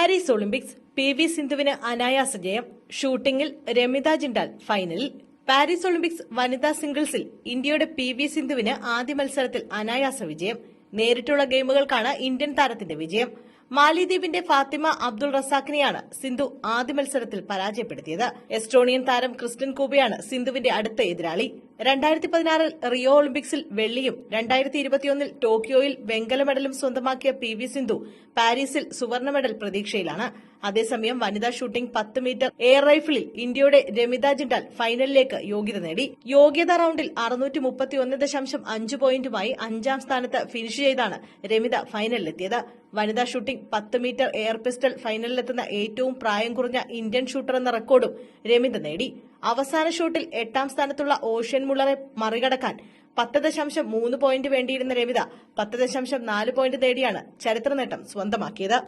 Paris Olympics P V സിന്ധുവിന് അനായാസ ജയം. ഷൂട്ടിംഗിൽ രമിത ജിണ്ടാൽ ഫൈനലിൽ. പാരീസ് ഒളിമ്പിക്സ് വനിതാ സിംഗിൾസിൽ ഇന്ത്യയുടെ പി വി സിന്ധുവിന് ആദ്യ മത്സരത്തിൽ അനായാസ വിജയം. നേരിട്ടുള്ള ഗെയിമുകൾക്കാണ് ഇന്ത്യൻ താരത്തിന്റെ വിജയം. മാലിദ്വീപിന്റെ ഫാത്തിമ അബ്ദുൾ റസാഖിനെയാണ് സിന്ധു ആദ്യ മത്സരത്തിൽ പരാജയപ്പെടുത്തിയത്. എസ്റ്റോണിയൻ താരം ക്രിസ്റ്റൻ കൂബയാണ് സിന്ധുവിന്റെ അടുത്ത എതിരാളി. രണ്ടായിരത്തി പതിനാറിൽ റിയോ ഒളിമ്പിക്സിൽ വെള്ളിയും രണ്ടായിരത്തി ഇരുപത്തിയൊന്നിൽ ടോക്കിയോയിൽ വെങ്കല മെഡലും സ്വന്തമാക്കിയ പി വി സിന്ധു പാരീസിൽ സുവർണ മെഡൽ പ്രതീക്ഷയിലാണ്. അതേസമയം വനിതാ ഷൂട്ടിംഗ് പത്ത് മീറ്റർ എയർ റൈഫിളിൽ ഇന്ത്യയുടെ രമിത ജിൻഡാൽ ഫൈനലിലേക്ക് യോഗ്യത നേടി. യോഗ്യതാ റൌണ്ടിൽ അറുന്നൂറ്റി മുപ്പത്തിയൊന്ന് ദശാംശം അഞ്ച് പോയിന്റുമായി അഞ്ചാം സ്ഥാനത്ത് ഫിനിഷ് ചെയ്താണ് രമിത ഫൈനലിലെത്തിയത്. വനിതാ ഷൂട്ടിംഗ് പത്ത് മീറ്റർ എയർ പിസ്റ്റൽ ഫൈനലിലെത്തുന്ന ഏറ്റവും പ്രായം കുറഞ്ഞ ഇന്ത്യൻ ഷൂട്ടർ എന്ന റെക്കോർഡും രമിത നേടി. അവസാന ഷൂട്ടിൽ എട്ടാം സ്ഥാനത്തുള്ള ഓഷ്യൻ മുള്ളറെ മറികടക്കാൻ പത്ത് ദശാംശം മൂന്ന് പോയിന്റ് വേണ്ടിയിരുന്ന രമിത പത്ത് ദശാംശം നാല് പോയിന്റ് നേടിയാണ് ചരിത്ര നേട്ടം സ്വന്തമാക്കിയത്.